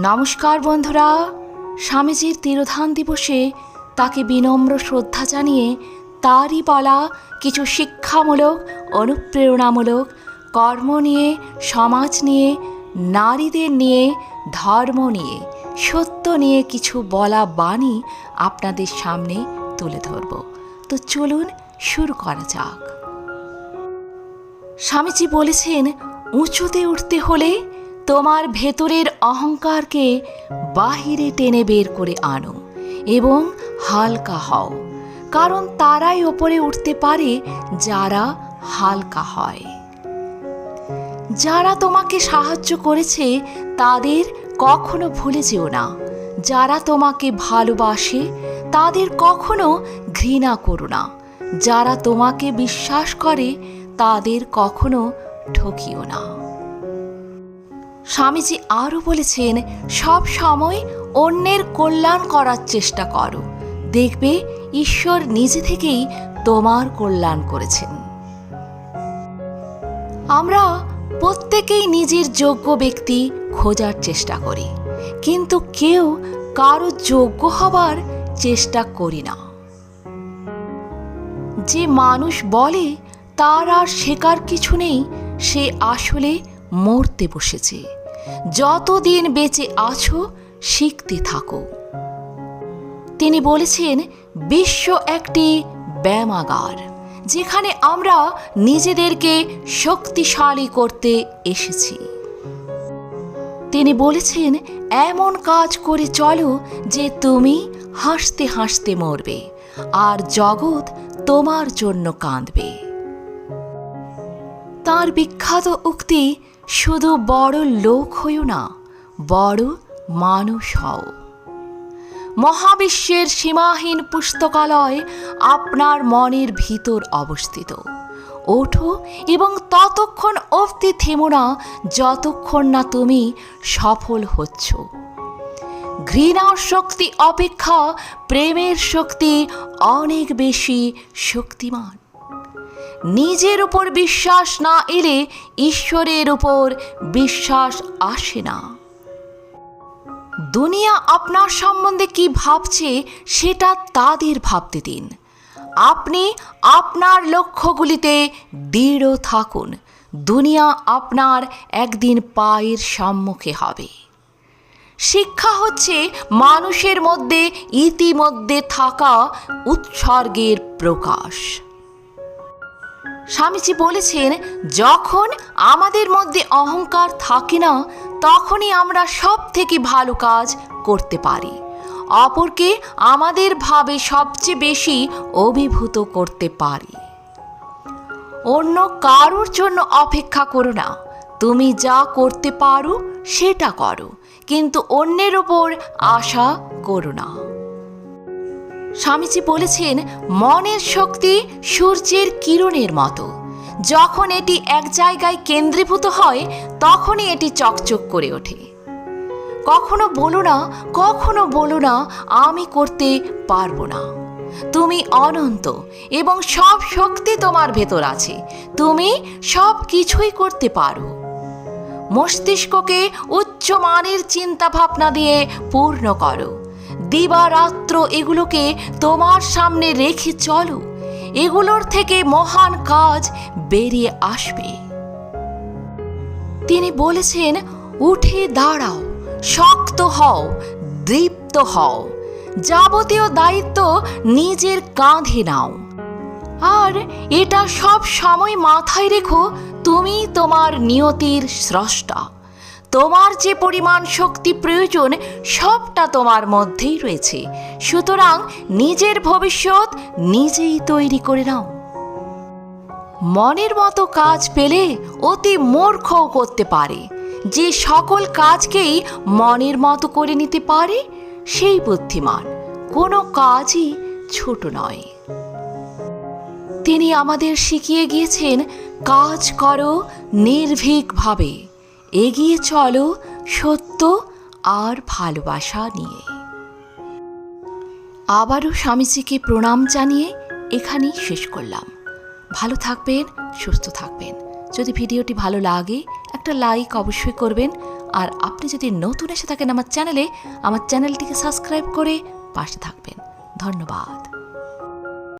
নমস্কার বন্ধুরা। স্বামীজির তিরোধান দিবসে তাকে বিনম্র শ্রদ্ধা জানিয়ে তারই বলা কিছু শিক্ষামূলক, অনুপ্রেরণামূলক কর্ম নিয়ে, সমাজ নিয়ে, নারীদের নিয়ে, ধর্ম নিয়ে, সত্য নিয়ে কিছু বলা বাণী আপনাদের সামনে তুলে ধরব। তো চলুন শুরু করা যাক। স্বামীজি বলেছেন, উঁচুতে উঠতে হলে তোমার ভেতরের অহংকারকে বাহিরে টেনে বের করে আনো এবং হালকা হও, কারণ তারাই ওপরে উঠতে পারে যারা হালকা হয়। যারা তোমাকে সাহায্য করেছে, তাদের কখনো ভুলে যেও না। যারা তোমাকে ভালোবাসে, তাদের কখনো ঘৃণা করো না। যারা তোমাকে বিশ্বাস করে, তাদের কখনো ঠকিও না। স্বামীজি আরও বলেছেন, সব সময় অন্যের কল্যাণ করার চেষ্টা করো। দেখবে ঈশ্বর নিজে থেকেই তোমার কল্যাণ করেছেন। আমরা প্রত্যেকেই নিজের যোগ্য ব্যক্তি খোঁজার চেষ্টা করি, কিন্তু কেউ কারও যোগ্য হবার চেষ্টা করি না। যে মানুষ বলে, তার আর শেখার কিছু নেই, সে আসলে মরতে বসেছে। যতদিন বেঁচে আছো, শিখতে থাকো। তিনি বলেছেন, বিশ্ব একটি ব্যায়ামাগার, যেখানে আমরা নিজেদেরকে শক্তিশালী করতে এসেছি। তিনি বলেছেন, এমন কাজ করে চলো যে তুমি হাসতে হাসতে মরবে, আর জগৎ তোমার জন্য কাঁদবে। তার বিখ্যাত উক্তি শুধু বড় লোক হইও না, বড় মানুষ হও। মহাবিশ্বের সীমাহীন পুস্তকালয় আপনার মনের ভিতর অবস্থিত। ওঠো এবং ততক্ষণ অবধি থেমো না, যতক্ষণ না তুমি সফল হচ্ছ। ঘৃণার শক্তি অপেক্ষা, প্রেমের শক্তি অনেক বেশি শক্তিমান। নিজের উপর বিশ্বাস না এলে ঈশ্বরের উপর বিশ্বাস আসে না। দুনিয়া আপনার সম্বন্ধে কি ভাবছে সেটা তাদের ভাবতে দিন। আপনি আপনার লক্ষ্যগুলিতে দৃঢ় থাকুন। দুনিয়া আপনার একদিন পায়ের সম্মুখে হবে। শিক্ষা হচ্ছে মানুষের মধ্যে ইতিমধ্যে থাকা উৎসর্গের প্রকাশ। স্বামীজি বলেছেন, যখন আমাদের মধ্যে অহংকার থাকে না, তখনই আমরা সব থেকে ভালো কাজ করতে পারি। অপরকে আমাদের ভাবে সবচেয়ে বেশি অভিভূত করতে পারি। অন্য কারোর জন্য অপেক্ষা করো না। তুমি যা করতে পারো, সেটা করো। কিন্তু অন্যের ওপর আশা করো না। স্বামীজি বলেছেন, মনের শক্তি সূর্যের কিরণের মতো। যখন এটি এক জায়গায় কেন্দ্রীভূত হয়, তখনই এটি চকচক করে ওঠে। কখনো বলো না, কখনো বলো না, আমি করতে পারব না। তুমি অনন্ত এবং সব শক্তি তোমার ভেতর আছে। তুমি সব কিছুই করতে পারো। মস্তিষ্ককে উচ্চমানের চিন্তা ভাবনা দিয়ে পূর্ণ করো। দিবারাত্র এগুলোকে তোমার সামনে রেখে চলো। এগুলোর থেকে মহান কাজ বেরিয়ে আসবে। তিনি বলেছেন, উঠে দাঁড়াও, শক্ত হও, দীপ্ত হও। যাবতীয় দায়িত্ব নিজের কাঁধে নাও। আর এটা সব সময় মাথায় রেখো, তুমি তোমার নিয়তির স্রষ্টা। তোমার যে পরিমাণ শক্তি প্রয়োজন, সবটা তোমার মধ্যেই রয়েছে। সুতরাং নিজের ভবিষ্যৎ নিজেই তৈরি করে নাও। মনের মতো কাজ পেলে অতি মূর্খও করতে পারে। যে সকল কাজকেই মনের মতো করে নিতে পারে, সেই বুদ্ধিমান। কোনো কাজই ছোট নয়। তিনি আমাদের শিখিয়ে গিয়েছেন, কাজ করো নির্ভীকভাবে। এগিয়ে চলো সত্য আর ভালোবাসা নিয়ে। আবারও স্বামীজিকে প্রণাম জানিয়ে এখানেই শেষ করলাম। ভালো থাকবেন, সুস্থ থাকবেন। যদি ভিডিওটি ভালো লাগে, একটা লাইক অবশ্যই করবেন। আর আপনি যদি নতুন এসে থাকেন আমার চ্যানেলে, আমার চ্যানেলটিকে সাবস্ক্রাইব করে পাশে থাকবেন। ধন্যবাদ।